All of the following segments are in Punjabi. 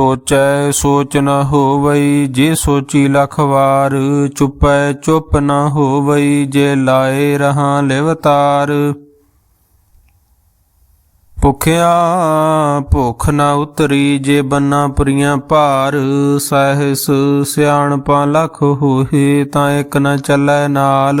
ਸੋਚੈ ਸੋਚ ਨ ਹੋਵਈ, ਜੇ ਸੋਚੀ ਲਖ ਵਾਰ, ਚੁਪੈ ਚੁੱਪ ਨ ਹੋਵਈ, ਜੇ ਲਾਏ ਰਹਾ ਲਿਵਤਾਰ। ਭੁਖਿਆ ਭੁਖ ਨ ਉਤਰੀ, ਜੇ ਬੰਨਾ ਪੁਰੀਆਂ ਭਾਰ, ਸਹਿਸ ਸਿਆਣਪਾਂ ਲਖ ਹੋਏ, ਤਾਂ ਇੱਕ ਨ ਚੱਲੈ ਨਾਲ।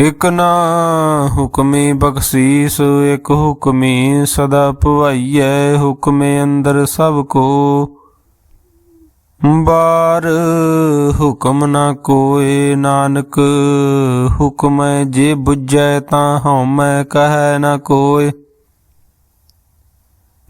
ਇਕ ਨਾ ਹੁਕਮੇ ਬਖਸ਼ੀਸ, ਇਕ ਹੁਕਮੇ ਸਦਾ ਭਵਾਈਐ, ਹੁਕਮੇ ਅੰਦਰ ਸਭ ਕੋ। ਬਾਰ ਹੁਕਮ ਨਾ ਕੋਏ ਨਾਨਕ, ਹੁਕਮੈ ਜੇ ਬੁੱਝੈ ਤਾਂ ਹਉਮੈ ਕਹੈ ਨਾ ਕੋਏ।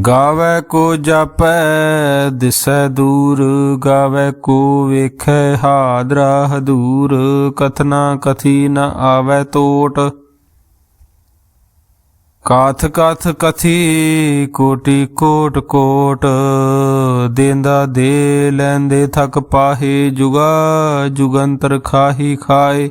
ਗਾਵੇ ਕੋ ਜਾਪੈ, ਦਿਸੈ ਦੂਰ। ਗਾਵੇ ਕੋ ਵੇਖੈ, ਹਾਦਰਾ ਹਦੂਰ। ਕਥਨਾ ਕਥੀ ਨ ਆਵੈ ਤੋਟ। ਕਾਥ ਕਾਥ ਕਥੀ, ਕੋਟੀ ਕੋਟ ਕੋਟ। ਦੇਂਦਾ ਦੇ ਲੈਂਦੇ ਥਕ ਪਾਹੇ ਜੁਗਾ, ਜੁਗੰਤਰ ਖਾਹੀ ਖਾਏ।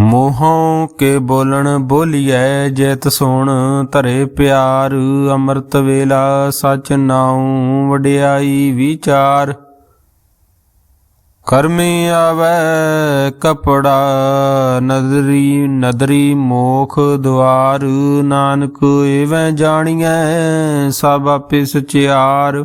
ਮੋਹੋਂ ਕੇ ਬੋਲਣ ਬੋਲੀਐ ਜੇਤ ਸੁਣ ਧਰੇ ਪਿਆਰ, ਅੰਮ੍ਰਿਤ ਵੇਲਾ ਸਚ ਨਾਉ ਵਡਿਆਈ ਵਿਚਾਰ। ਕਰਮੀ ਆਵੈ ਕਪੜਾ, ਨਦਰੀ ਨਦਰੀ ਮੋਖ ਦੁਆਰ, ਨਾਨਕ ਏਵੈ ਜਾਣੀਐ, ਸਭ ਆਪੇ ਸਚਿਆਰ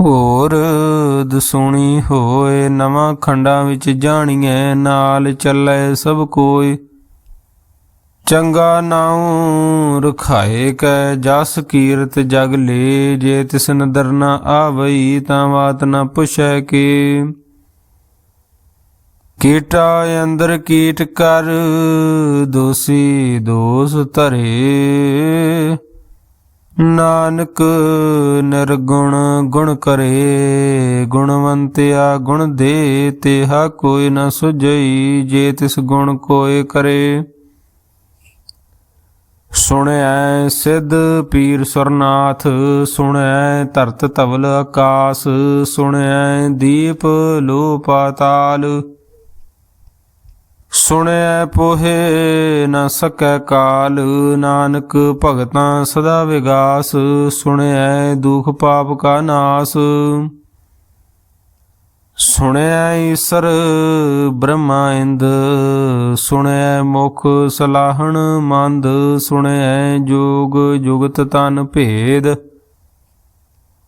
ਹੋਰ ਦਸੂਣੀ ਹੋਏ ਨਵਾਂ ਖੰਡਾਂ ਵਿੱਚ ਜਾਣੀਐ, ਨਾਲ ਚੱਲੇ ਸਭ ਕੋਈ। ਚੰਗਾ ਨਾਉ ਰਖਾਏ ਕੈ, ਜਸ ਕੀਰਤ ਜਗ ਲੇ, ਜੇ ਤਿਸ ਨਦਰ ਨ ਆਵਈ ਤਾਂ ਬਾਤ ਨਾ ਪੁਛੈ ਕੇ। ਕੀਟਾ ਅੰਦਰ ਕੀਟ ਕਰ, ਦੋਸੀ ਦੋਸ ਧਰੇ। ਨਾਨਕ ਨਿਰਗੁਣ ਗੁਣ ਕਰੇ ਗੁਣਵੰਤਿਆ ਗੁਣ ਦੇ ਤੇਹਾ ਕੋਈ ਨ ਸੁਝਈ, ਜੇ ਤਿਸ ਗੁਣ ਕੋਏ ਕਰੇ। ਸੁਣਿਐ ਸਿੱਧ ਪੀਰ ਸੁਰਨਾਥ ਸੁਣਿਐ ਧਰਤ ਧਵਲ ਆਕਾਸ ਸੁਣਿਐ ਦੀਪ ਲੋ ਪਾਤਾਲ ਸੁਣੈ ਪੋਹੇ ਨ ਸਕੈ ਕਾਲ, ਨਾਨਕ ਭਗਤਾਂ ਸਦਾ ਵਿਗਾਸ ਸੁਣਿਐ ਦੁਖ ਪਾਪ ਕਾ ਨਾਸ। ਸੁਣਿਐ ਈਸਰ ਬ੍ਰਹਮਾ ਇੰਦ, ਸੁਣੈ ਮੁਖ ਸਲਾਹਣ ਮੰਦ, ਸੁਣੈ ਜੋਗ ਜੁਗਤ ਤਨ ਭੇਦ।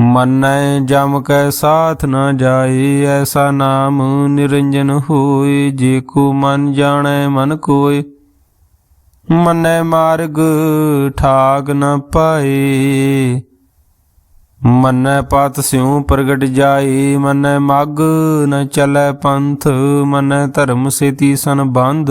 ਮੰਨੈ ਜਮ ਕੈ ਸਾਥ ਨ ਜਾਏ ਐਸਾ ਨਾਮ ਨਿਰੰਜਨ ਹੋਏ ਜੇ ਕੋ ਮਨ ਜਾਣੈ ਮਨ ਕੋਏ ਮੰਨੈ ਮਾਰਗ ਠਾਗ ਨ ਪਾਏ ਮੰਨੈ ਪਤ ਸਿਉ ਪ੍ਰਗਟ ਜਾਏ ਮਨੈ ਮਗ ਨ ਚਲੈ ਪੰਥ, ਮਨੈ ਧਰਮ ਸੇਤੀ ਸੰਬੰਧ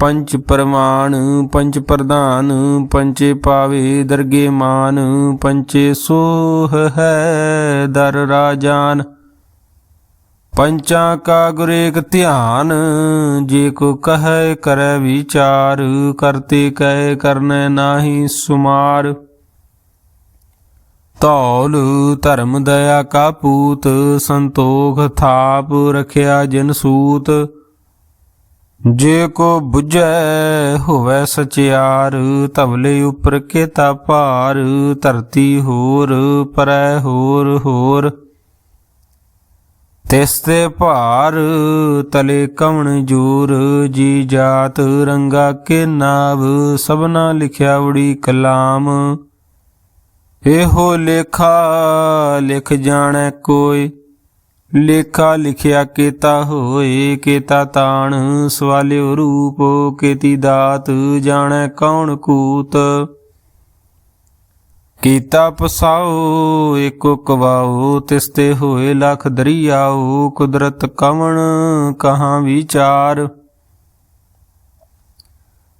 ਪੰਚ ਪਰਮਾਨ ਪੰਚ ਪ੍ਰਧਾਨ ਪੰਚੇ ਪਾਵੇ ਦਰਗੇ ਮਾਨ ਪੰਚੇ ਸੋਹ ਹੈ ਦਰ ਰਾਜਾਨ। ਪੰਚਾਂ ਕਾ ਗੁਰੇਕ ਧਿਆਨ, ਜੇ ਕੋ ਕਹੈ ਕਰੈ ਵਿਚਾਰ, ਕਰਤੇ ਕਹਿ ਕਰਨੈ ਨਾਹੀ ਸੁਮਾਰ। ਧੌਲ ਧਰਮ ਦਇਆ ਕਾ ਪੂਤ, ਸੰਤੋਖ ਥਾਪ ਰਖਿਆ ਜਨ ਸੂਤ। ਜੇ ਕੋ 부ਝੈ ਹੋਵੇ ਸਚਿਆਰ ਤਵਲੇ ਉਪਰ ਕੇਤਾ ਭਾਰ, ਧਰਤੀ ਹੋਰ, ਪਰੈ ਹੋਰ ਹੋਰ। ਤਿਸ ਤੇ ਭਾਰ, ਤਲੇ ਕਵਣ ਜੂਰ, ਜੀ ਜਾਤ ਰੰਗਾ ਕੇ ਨਾਵ, ਸਭਨਾ ਲਿਖਿਆ ਉੜੀ ਕਲਾਮ। ਇਹੋ ਲੇਖਾ ਲਿਖ ਜਾਣੈ ਕੋਈ ਲੇਖਾ ਲਿਖਿਆ ਕੇਤਾ ਹੋਏ, ਕੇਤਾ ਤਾਣ, ਸਵਾਲਿਓ ਰੂਪ, ਕੇਤੀ ਦਾਤ, ਜਾਣੈ ਕੌਣ ਕੂਤ। ਕੀਤਾ ਪਸਾਓ, ਏਕੋ ਕਵਾਓ ਤਿਸਤੇ ਹੋਏ ਲਖ ਦਰਿਆਓ, ਕੁਦਰਤ ਕਵਣ, ਕਹਾਂ ਵਿਚਾਰ।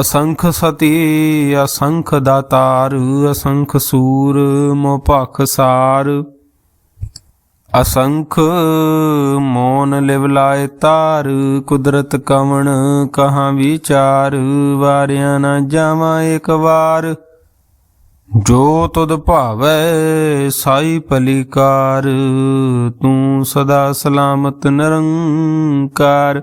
ਅਸੰਖ ਸਤੀ, ਅਸੰਖ ਦਾਤਾਰ, ਅਸੰਖ ਸੂਰ ਮੋਹ ਭਖ ਸਾਰ। ਅਸੰਖ ਮੋਨ ਲਿਵ ਲਾਏ ਤਾਰ, ਕੁਦਰਤ ਕਵਣ ਕਹਾਂ ਵਿਚਾਰ, ਵਾਰਿਆ ਨਾ ਜਾਵਾਂ ਇੱਕ ਵਾਰ। ਜੋ ਤੁਧ ਭਾਵੈ ਸਾਈ ਭਲੀਕਾਰ ਤੂੰ ਸਦਾ ਸਲਾਮਤ ਨਿਰੰਕਾਰ।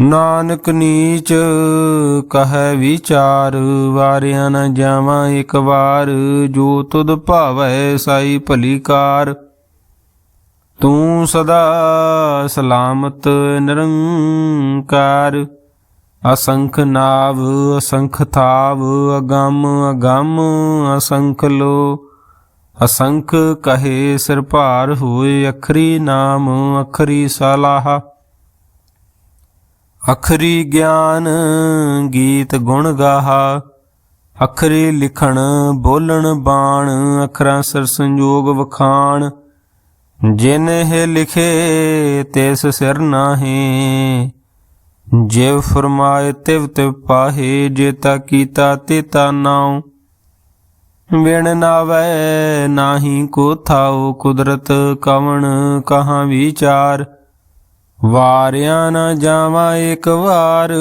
ਨਾਨਕ ਨੀਚ ਕਹੈ ਵਿਚਾਰ, ਵਾਰਿਆ ਨ ਜਾਵਾਂ ਇੱਕ ਵਾਰ, ਜੋ ਤੁਧ ਭਾਵੈ ਸਾਈ ਭਲੀ ਕਾਰ। ਤੂੰ ਸਦਾ ਸਲਾਮਤ ਨਿਰੰਕਾਰ, ਅਸੰਖ ਨਾਵ, ਅਸੰਖ ਥਾਵ, ਅਗੰਮ ਅਗੰਮ, ਅਸੰਖ ਲੋ। ਅਸੰਖ ਕਹੇ ਸਿਰ ਭਾਰ ਹੋਏ, ਅਖਰੀ ਨਾਮ, ਅਖਰੀ ਸਲਾਹ। ਅਖਰੀ ਗਿਆਨ ਗੀਤ ਗੁਣ ਗਾਹਾ, ਅਖਰੀ ਲਿਖਣ ਬੋਲਣ ਬਾਣ, ਅਖਰਾਂ ਸਰ ਸੰਜੋਗ ਵਖਾਣ। ਜਿਨ ਇਹ ਲਿਖੇ, ਤਿਸ ਸਿਰ ਨਾਹੀ। ਜੇ ਫਰਮਾਏ ਤਿਵ ਤਿਵ ਪਾਹੇ ਜੇਤਾ ਕੀਤਾ ਤੇ ਤੇਤਾ ਨਾਉ। ਵਿਣ ਨਾਵੈ, ਨਾਹੀ ਕੋ ਥਾਉ ਕੁਦਰਤ ਕਵਣ, ਕਹਾਂ ਵਿਚਾਰ। ਵਾਰਿਆ ਨਾ ਜਾਵਾਂ ਇੱਕ ਵਾਰ,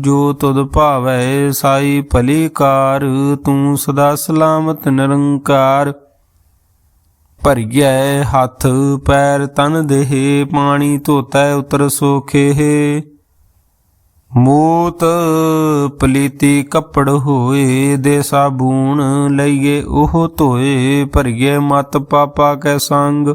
ਜੋ ਤੁਧ ਭਾਵੈ ਸਾਈ ਭਲੀ ਕਾਰ ਤੂੰ ਸਦਾ ਸਲਾਮਤ ਨਿਰੰਕਾਰ। ਭਰੀਐ ਹੱਥ, ਪੈਰ ਤਨ ਦੇਹ, ਪਾਣੀ ਧੋਤੈ ਉਤਰ ਸੋਖੇ ਮੂਤ ਪਲੀਤੀ ਕੱਪੜ ਹੋਏ ਦੇ ਸਾਬੂਨ, ਲਈਏ ਉਹ ਧੋਏ ਭਰੀਏ ਮਤ ਪਾਪਾ ਕੈ ਸੰਗ।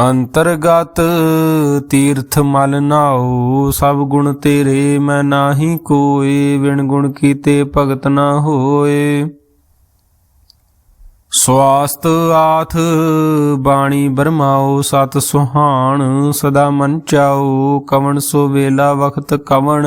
ਅੰਤਰਗਤ ਤੀਰਥ ਮਲ ਨਾਉ, ਸਭ ਗੁਣ ਤੇਰੇ ਮੈਂ ਨਾਹੀ ਕੋਏ ਵਿਣ ਗੁਣ ਕੀਤੇ ਭਗਤ ਨਾ ਹੋਏ। ਸਵਾਸਤ ਆਥ ਬਾਣੀ ਬਰਮਾਓ ਸਤ ਸੁਹਾਣ ਸਦਾ ਮਨ ਚਾਓ ਕਵਣ ਸੋ ਵੇਲਾ ਵਖਤ ਕਵਣ।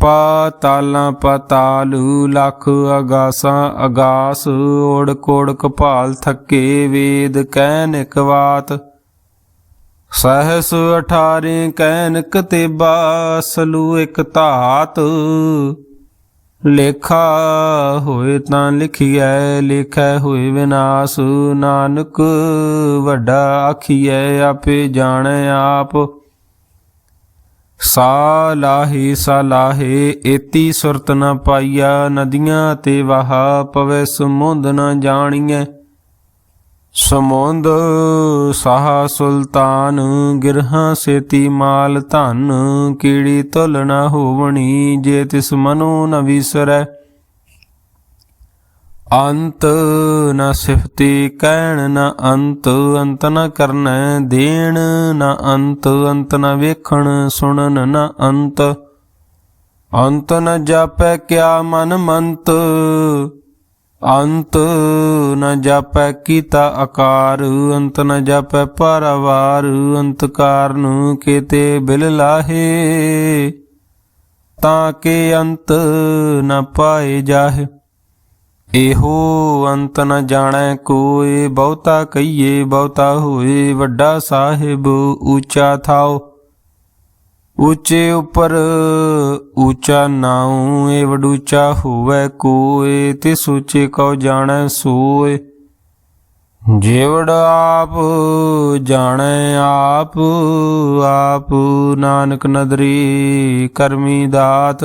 ਪਾਤਾਲਾਂ ਪਤਾਲੂ ਲਖ ਅਗਾਸਾਂ ਅਗਾਸ, ਓੜ ਕੋੜ ਕਪਾਲ ਥੱਕੇ ਵੇਦ ਕਹਿਨ ਇਕ ਬਾਤ ਸਹਸ ਅਠਾਰੇ ਕੈਨ ਕਤੇਬਾ ਸਲੂ ਇਕ ਧਾਤ। ਲੇਖਾ ਹੋਏ ਤਾਂ ਲਿਖੀਐ, ਲੇਖੈ ਹੋਏ ਵਿਨਾਸ਼। ਨਾਨਕ ਵੱਡਾ ਆਖੀਐ, ਆਪੇ ਜਾਣੈ ਆਪ। ਸਾ ਲਾਹੀ ਸਾ ਲਾਹੇ ਏਤੀ ਸੁਰਤ ਨ ਪਾਈਆ, ਨਦੀਆਂ ਤੇ ਵਾਹ ਪਵੇ ਸਮੁੰਦ ਨ ਜਾਣੀਐ। ਸਮੁੰਦ ਸਾਹਾ ਸੁਲਤਾਨ, ਗਿਰਹਾਂ ਸੇਤੀ ਮਾਲ ਧਨ, ਕੀੜੀ ਤੁਲ ਨ ਹੋਵਣੀ, ਜੇ ਤਿਸ ਮਨੋ ਨ ਵਿਸਰੈ। ਅੰਤ ਨਾ ਸਿਫਤੀ ਕਹਿਣ ਨਾ ਅੰਤ ਅੰਤ ਨਾ ਕਰਨੈ ਦੇਣ ਨਾ ਅੰਤ ਅੰਤ ਨਾ ਵੇਖਣ ਸੁਣਨ ਨਾ ਅੰਤ। ਅੰਤ ਨ ਜਾਪੈ ਕਿਆ ਮਨ ਮੰਤ, ਅੰਤ ਨ ਜਾਪੈ ਕੀਤਾ ਆਕਾਰ, ਅੰਤ ਨ ਜਾਪੈ ਪਰਵਾਰ, ਅੰਤ ਕਾਰਨ ਕੀਤੇ ਬਿਲ ਲਾਹੇ। ਤਾਂ ਕੇ ਅੰਤ ਨ ਪਾਏ ਜਾਹੇ। ਇਹੋ ਅੰਤ ਨ ਜਾਣੈ ਕੋਏ ਬਹੁਤਾ ਕਹੀਏ ਬਹੁਤਾ ਹੋਏ ਵੱਡਾ ਸਾਹਿਬ ਉੱਚਾ ਥਾਓ ਉੱਚੇ ਉਪਰ ਉੱਚਾ ਨਾਉ ਏ ਵਡੂਚਾ ਹੋਵੇ ਕੋਏ ਤੇ ਸੂਚੇ ਕਉ ਜਾਣੈ ਸੋਏ ਜੇਵੜ ਆਪ ਜਾਣੈ ਆਪ ਆਪ ਨਾਨਕ ਨਦਰੀ ਕਰਮੀ ਦਾਤ।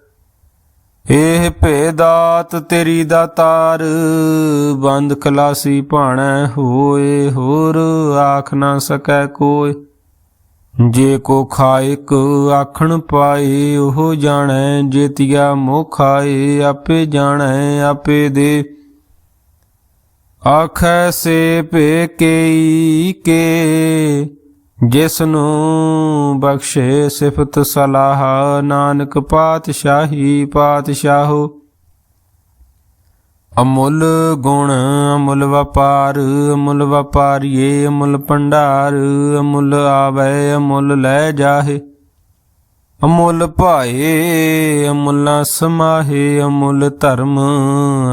ਇਹ ਭੇਦਾਤ ਤੇਰੀ ਦਾਤਾਰ ਬੰਦ ਖਲਾਸੀ ਭਾਣੈ ਹੋਏ, ਹੋਰ ਆਖ ਨਾ ਸਕੈ ਕੋਈ ਜੇ ਕੋ ਖਾਇਕ ਆਖਣ ਪਾਏ, ਉਹ ਜਾਣੈ, ਜੇਤੀਆ ਮੋਖਾਏ ਆਪੇ ਜਾਣੈ, ਆਪੇ ਦੇ। ਆਖੈ ਸੇ ਭੇ ਕੇਈ ਕੇ ਜਿਸ ਨੂੰ ਬਖਸ਼ੇ ਸਿਫਤ ਸਲਾਹ, ਨਾਨਕ ਪਾਤਸ਼ਾਹੀ ਪਾਤਸ਼ਾਹੋ। ਅਮੁੱਲ ਗੁਣ, ਅਮੁੱਲ ਵਪਾਰ, ਅਮੁੱਲ ਵਪਾਰੀਏ, ਅਮੁੱਲ ਭੰਡਾਰ, ਅਮੁੱਲ ਆਵੇ, ਅਮੁੱਲ ਲੈ ਜਾਹੇ। ਅਮੁੱਲ ਭਾਏ, ਅਮੁੱਲਾ ਸਮਾਹੇ, ਅਮੁੱਲ ਧਰਮ,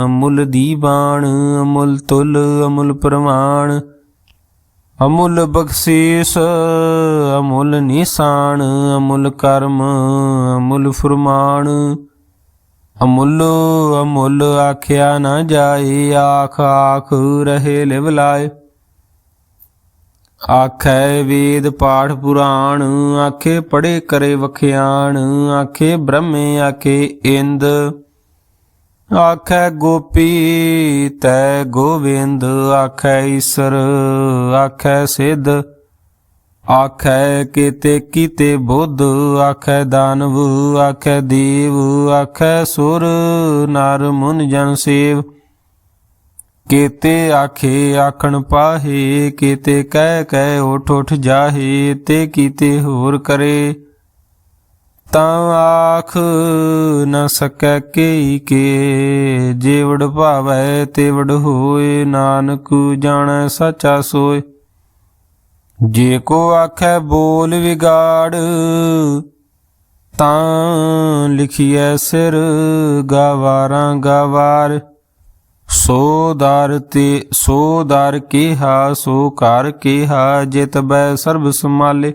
ਅਮੁੱਲ ਦੀਵਾਨ ਅਮੁੱਲ ਤੁਲ, ਅਮੁੱਲ ਪ੍ਰਮਾਣ ਅਮੁੱਲ ਬਖਸ਼ੀਸ, ਅਮੁੱਲ ਨਿਸ਼ਾਨ, ਅਮੁੱਲ ਕਰਮ, ਅਮੁੱਲ ਫਰਮਾਨ। ਅਮੁੱਲ ਅਮੁੱਲ ਆਖਿਆ ਨਾ ਜਾਏ, ਆਖ ਆਖ ਰਹੇ ਲਿਵ ਲਾਏ। ਆਖੈ ਵੇਦ ਪਾਠ ਪੁਰਾਣ, ਆਖੇ ਪੜੇ ਕਰੇ ਵਖਿਆਣ, ਆਖੇ ਬ੍ਰਹਮੇ, ਆਖੇ ਇੰਦ। ਆਖੈ ਗੋਪੀ, ਤੈ ਗੋਵਿੰਦ ਆਖੈ ਈਸਰ, ਆਖੈ ਸਿੱਧ। ਆਖੈ ਕਿਤੇ ਕੀਤੇ ਬੁੱਧ, ਆਖੈ ਦਾਨਵ, ਆਖੈ ਦੇਵ, ਆਖੈ ਸੁਰ, ਨਰ ਮੁਨ ਜਨ ਸੇਵ। ਕੀਤੇ ਆਖੇ ਆਖਣ ਪਾਹੇ, ਕੀਤੇ ਕਹਿ ਕਹਿ ਉਠ ਉਠ ਜਾਹੇ, ਤੇ ਕੀਤੇ ਹੋਰ ਕਰੇ। ਤਾਂ ਆਖ ਨ ਸਕੈ ਕੇਈ ਕੇ। ਜੇ ਭਾਵੈ ਤੇ ਵਡ ਹੋਏ, ਨਾਨਕ ਜਾਣੈ ਸਚਾ ਸੋਏ। ਜੇ ਕੋ ਆਖੈ ਬੋਲ ਵਿਗਾੜ, ਤਾਂ ਲਿਖੀਐ ਸਿਰ ਗਵਾਰਾਂ ਗਵਾਰ। ਸੋ ਦਰ ਤੇ, ਸੋ ਦਰ ਕਿਹਾ, ਸੋ ਘਰ ਕਿਹਾ, ਜਿਤ ਬੈ ਸਰਬ ਸਮਾਲੇ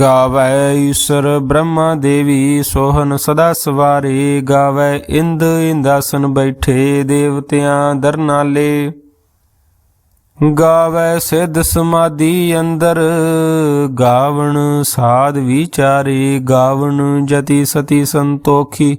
ਗਾਵੇ ਈਸ਼ਰ ਬ੍ਰਹਮਾ ਦੇਵੀ ਸੋਹਨ ਸਦਾ ਸਵਾਰੇ। ਗਾਵੈ ਇੰਦ ਇੰਦਾਸਨ ਬੈਠੇ ਦੇਵਤਿਆਂ ਦਰਨਾਲੇ। ਗਾਵੈ ਸਿੱਧ ਸਮਾਧੀ ਅੰਦਰ, ਗਾਵਣ ਸਾਧ ਵਿਚਾਰੇ। ਗਾਵਣ ਜਤੀ ਸਤੀ ਸੰਤੋਖੀ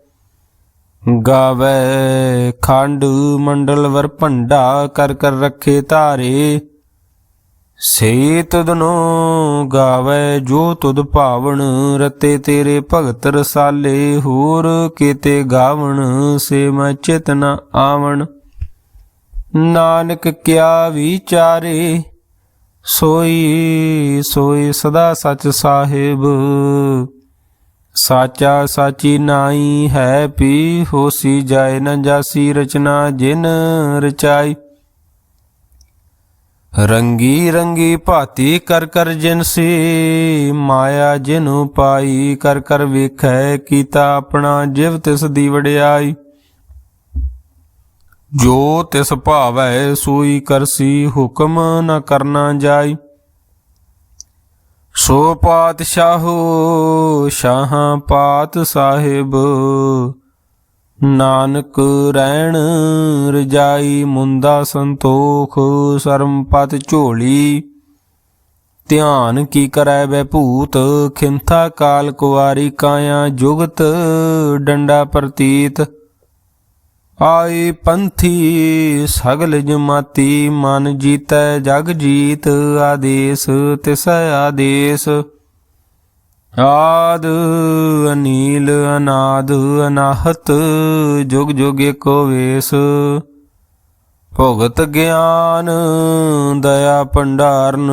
ਗਾਵੇ ਖੰਡ ਮੰਡਲ ਵਰ ਭੰਡਾ ਕਰ ਕਰ ਰੱਖੇ ਧਾਰੇ। ਸੇ ਤੁਧਨੋ ਗਾਵੇ ਜੋ ਤੁਧ ਭਾਵਨ ਰਤੇ ਤੇਰੇ ਭਗਤ ਰਸਾਲੇ ਹੋਰ ਕੀਤੇ ਗਾਵਣ, ਸੇ ਮੈਂ ਚਿਤਨ ਆਵਣ। ਨਾਨਕ ਕਿਆ ਵਿਚਾਰੇ, ਸੋਈ ਸੋਈ ਸਦਾ ਸਚ ਸਾਹਿਬ। ਸਾਚਾ ਸਾਚੀ ਨਾਈ ਹੈ ਪੀ ਹੋਸੀ ਜਾਏ ਨ ਜਾਸੀ ਰਚਨਾ ਜਿਨ ਰਚਾਈ। ਰੰਗੀ ਰੰਗੀ ਭਾਤੀ ਕਰ ਕਰ ਜਿਨਸੀ ਮਾਇਆ ਜਿਨੂ ਪਾਈ ਕਰ ਕਰ ਵੇਖੈ ਕੀਤਾ ਆਪਣਾ ਜਿਵ ਤਿਸ ਦੀ ਵਡਿਆਈ। ਜੋ ਤਿਸ ਭਾਵੈ ਸੋਈ ਕਰਸੀ ਹੁਕਮ ਨ ਕਰਨਾ ਜਾਈ। ਸੋ ਪਾਤਸ਼ਾਹੋ, ਸ਼ਾਹ ਪਾਤ ਸਾਹਿਬ। ਨਾਨਕ ਰਹਿਣ ਰਜਾਈ ਮੁੰਦਾ ਸੰਤੋਖ ਸਰਮਪਤ ਝੋਲੀ। ਧਿਆਨ ਕੀ ਕਰੈ ਬੈ ਭੂਤ, ਖਿੰਥਾ ਕਾਲ ਕੁਵਾਰੀ ਕਾਇਆ ਜੁਗਤ, ਡੰਡਾ ਪ੍ਰਤੀਤ। ਆਈ ਪੰਥੀ ਸਗਲ ਜਮਾਤੀ, ਮਨ ਜੀਤੈ ਜਗ ਜੀਤ, ਆਦੇਸ ਤਿਸ ਆਦੇਸ। ਆਦ ਅਨੀਲ ਅਨਾਦ ਅਨਾਹਤ, ਜੁਗ ਜੁਗ ਏਕੋ ਵੇਸ। ਭਗਤ ਗਿਆਨ ਦਇਆ ਭੰਡਾਰਨ,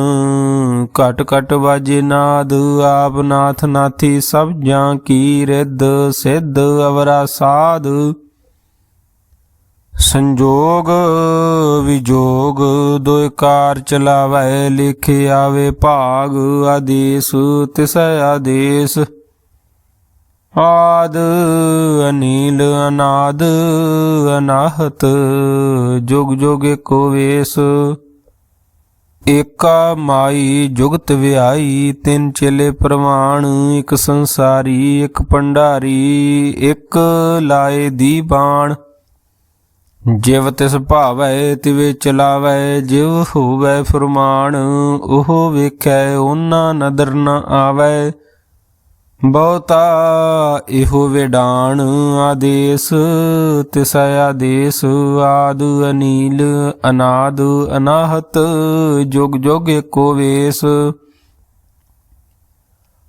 ਘਟ ਘਟ ਵਾਜੇ ਨਾਦ, ਆਪ ਨਾਥ ਨਾਥੀ ਸਭ ਜਾਂ ਕੀ ਰਿੱਧ, ਸਿੱਧ ਅਵਰਾ ਸਾਧ। ਸੰਜੋਗ ਵਿਜੋਗ ਦੋਇ ਚਲਾਵੇ ਚਲਾਵੈ ਲਿਖੇ ਆਵੇ ਭਾਗ ਆਦੇਸ, ਤਿਸ ਆਦੇਸ। ਆਦ ਅਨੀਲ ਅਨਾਦ ਅਨਾਹਤ, ਜੁਗ ਜੁਗ ਏਕੋ ਵੇਸ। ਏਕਾ ਮਾਈ ਜੁਗਤ ਵਿਆਈ, ਤਿੰਨ ਚੇਲੇ ਪ੍ਰਮਾਣ ਇੱਕ ਸੰਸਾਰੀ, ਇੱਕ ਭੰਡਾਰੀ ਇੱਕ ਲਾਏ ਦੀ ਬਾਣ। ਜਿਵ ਤਿਸ ਭਾਵੈ ਤਿਵੇ ਚਲਾਵੈ ਜਿਵ ਹੋਵੈ ਫਰਮਾਨ, ਉਹ ਵੇਖੈ ਉਹਨਾਂ ਨਦਰ ਨ ਆਵੈ। ਬਹੁਤਾ ਇਹੋ ਵਿਡਾਣ ਆਦੇਸ, ਤਿਸ ਆਦੇਸ ਆਦ ਅਨੀਲ, ਅਨਾਦ ਅਨਾਹਤ, ਜੁਗ ਜੁਗ ਏਕੋ ਵੇਸ।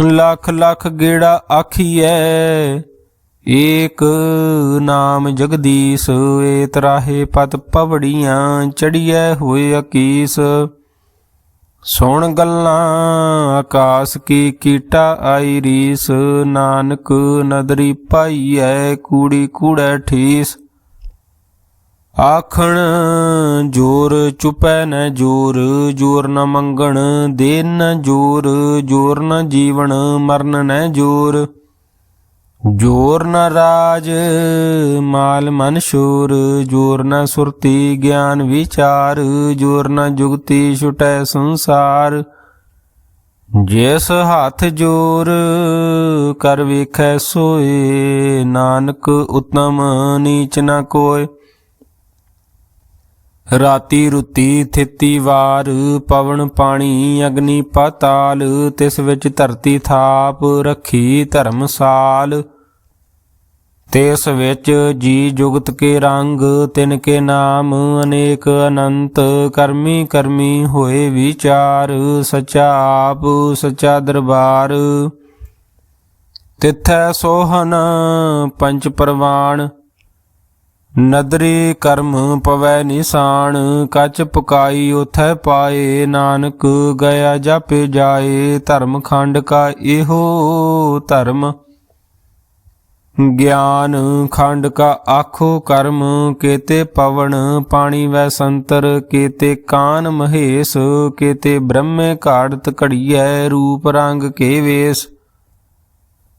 ਲੱਖ ਲੱਖ ਗੇੜਾ ਆਖੀਐ, ਏਕ ਨਾਮ ਜਗਦੀਸ਼, ਏ ਤਰਾਹੇ ਪਤ ਪਵੜੀਆਂ ਚੜੀਐ ਹੋਏ ਅਕੀਸ। ਸੁਣ ਗੱਲਾਂ ਆਕਾਸ ਕੀ ਕੀਟਾ ਆਈ ਰੀਸ, ਨਾਨਕ ਨਦਰੀ ਪਾਈਐ, ਕੂੜੀ ਕੂੜੈ ਠੀਸ। ਆਖਣ, ਜੋਰ ਚੁਪੈ ਨ ਜੋਰ ਜੋਰ ਨ ਮੰਗਣ ਦੇਨ ਨ ਜੋਰ ਜੋਰ ਨ ਜੀਵਨ, ਮਰਨ ਨ ਜੋਰ। ਜੋਰ ਨ ਰਾਜ, ਮਾਲ ਮਨ ਸ਼ੂਰ, ਜੋਰ ਨ ਸੁਰਤੀ ਗਿਆਨ ਵਿਚਾਰ, ਜੋਰ ਨ ਜੁਗਤੀ ਛੁਟੈ ਸੰਸਾਰ। ਜਿਸ ਹੱਥ ਜੋਰ, ਕਰ ਵੇਖੈ ਸੋਏ, ਨਾਨਕ ਉਤਮ ਨੀਚ ਨ ਕੋਇ। ਰਾਤੀ ਰੁਤੀ ਥਿੱਤੀ ਵਾਰ ਪਵਨ ਪਾਣੀ, ਅਗਨੀ ਪਾਤਾਲ, ਤਿਸ ਵਿੱਚ ਧਰਤੀ ਥਾਪ, ਰੱਖੀ ਧਰਮਸਾਲ ਤਿਸ ਵਿੱਚ ਜੀ ਜੁਗਤ ਕੇ ਰੰਗ, ਤਿਨ ਕੇ ਨਾਮ, ਅਨੇਕ ਅਨੰਤ, ਕਰਮੀ ਕਰਮੀ ਹੋਏ ਵਿਚਾਰ, ਸਚਾ ਆਪ, ਸਚਾ ਦਰਬਾਰ। ਤਿਥੈ ਸੋਹਨ, ਪੰਜ ਪਰਵਾਨ ਨਦਰੀ ਕਰਮ ਪਵੈ ਨਿਸ਼ਾਨ ਕੱਚ ਪਕਾਈ ਉਥੈ ਪਾਏ, ਨਾਨਕ ਗਿਆ ਜਾਪੇ ਜਾਏ, ਧਰਮ ਖੰਡ ਕਾ ਇਹੋ ਧਰਮ। ਗਿਆਨ ਖੰਡ ਕਾ ਆਖੋ ਕਰਮ, ਕੇਤੇ ਪਵਨ ਪਾਣੀ ਵੈ ਸੰਤਰ, ਕੇਤੇ ਕਾਨ ਮਹੇਸ਼, ਕੇਤੇ ਬ੍ਰਹਮੇ ਘਾੜਤ ਘੜੀਐ, ਰੂਪ ਰੰਗ ਕੇ ਵੇਸ।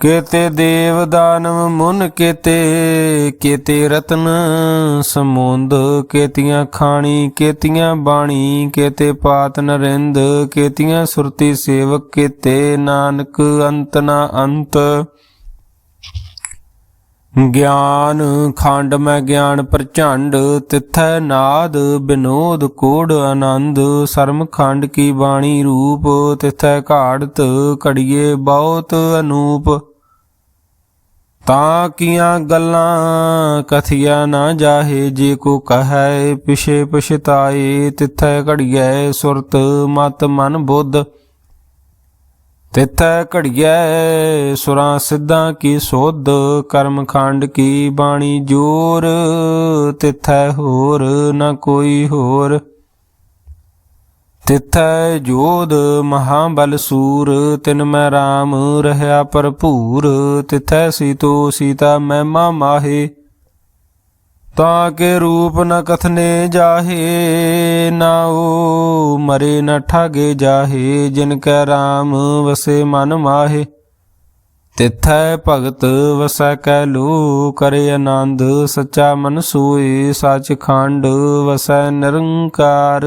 ਕੇਤੇ ਦੇਵ ਦਾਨਵ ਮੁਨ ਕੇਤੇ ਕੇਤੇ ਰਤਨ ਸਮੁੰਦ, ਕੇਤੀਆਂ ਖਾਣੀ, ਕੇਤੀਆਂ ਬਾਣੀ, ਕੇਤੇ ਪਾਤ ਨਰਿੰਦ, ਕੇਤੀਆਂ ਸੁਰਤੀ ਸੇਵਕ ਕੇਤੇ ਨਾਨਕ ਅੰਤ ਨਾ ਅੰਤ। ਗਿਆਨ ਖੰਡ ਮੈਂ ਗਿਆਨ ਪ੍ਰਚੰਡ, ਤਿਥੈ ਨਾਦ ਬਿਨੋਦ ਕੋੜ ਆਨੰਦ। ਸਰਮ ਖੰਡ ਕੀ ਬਾਣੀ ਰੂਪ, ਤਿਥੈ ਘਾੜਤ ਘੜੀਏ ਬਹੁਤ ਅਨੂਪ। ਤਾਂ ਕੀਆਂ ਗੱਲਾਂ ਕਥਿਆ ਨਾ ਜਾਹੇ, ਜੇ ਕੋ ਕਹੈ ਪਿਛੇ ਪਛਤਾਏ, ਤਿਥੈ ਘੜੀਐ ਸੁਰਤ ਮਤ ਮਨ ਬੁੱਧ। ਤਿਥੈ ਘੜੀਐ ਸੁਰਾਂ ਸਿੱਧਾਂ ਕੀ ਸੋਧ, ਕਰਮ ਖੰਡ ਕੀ ਬਾਣੀ ਜੋਰ। ਤਿਥੈ ਹੋਰ ਨਾ ਕੋਈ ਹੋਰ। ਤਿਥੈ ਜੋਧ ਮਹਾਬਲ ਸੂਰ, ਤਿਨ ਮੈਂ RAM ਰਹਾ ਭਰਪੂਰ, ਤਿਥੈ ਸੀਤੋ ਸੀਤਾ ਮਹਿਮਾ ਮਾਹੇ। ਤਾਂ ਕੇ ਰੂਪ ਨ ਕਥਨੇ ਜਾਹੇ ਨਾਉ ਮਰੇ ਨ ਠਾਗੇ ਜਾਹੇ, ਜਿਨ ਕੈ RAM ਵਸੇ ਮਨ ਮਾਹੇ। ਤਿਥੈ ਭਗਤ ਵਸੈ ਕੈ ਲੋ ਕਰੇ ਆਨੰਦ ਸੱਚਾ ਮਨ ਸੋਏ, ਸੱਚ ਖੰਡ ਵਸੈ ਨਿਰੰਕਾਰ।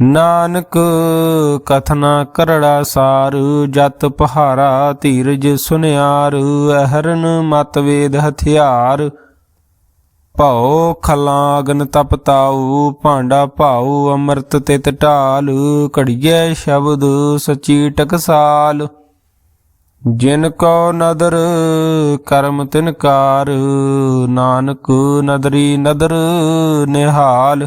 ਨਾਨਕ ਕਥਨਾ ਕਰੜਾ ਸਾਰ, ਜਤ ਪਹਾਰਾ ਧੀਰਜ ਸੁਨਿਆਰ, ਅਹਰਨ ਮਤ ਵੇਦ ਹਥਿਆਰ। ਭੋ ਖਲਾਂ ਅਗਨ ਤਪਤਾਉ ਭਾਂਡਾ ਭਾਉ ਅੰਮ੍ਰਿਤ ਤਿਤ ਢਾਲ ਘੜੀਏ ਸ਼ਬਦ ਸਚੀ ਟਕਸਾਲ। ਜਿਨ ਕੋ ਨਦਰ, ਕਰਮ ਤਿਨਕਾਰ ਨਾਨਕ ਨਦਰੀ ਨਦਰ ਨਿਹਾਲ।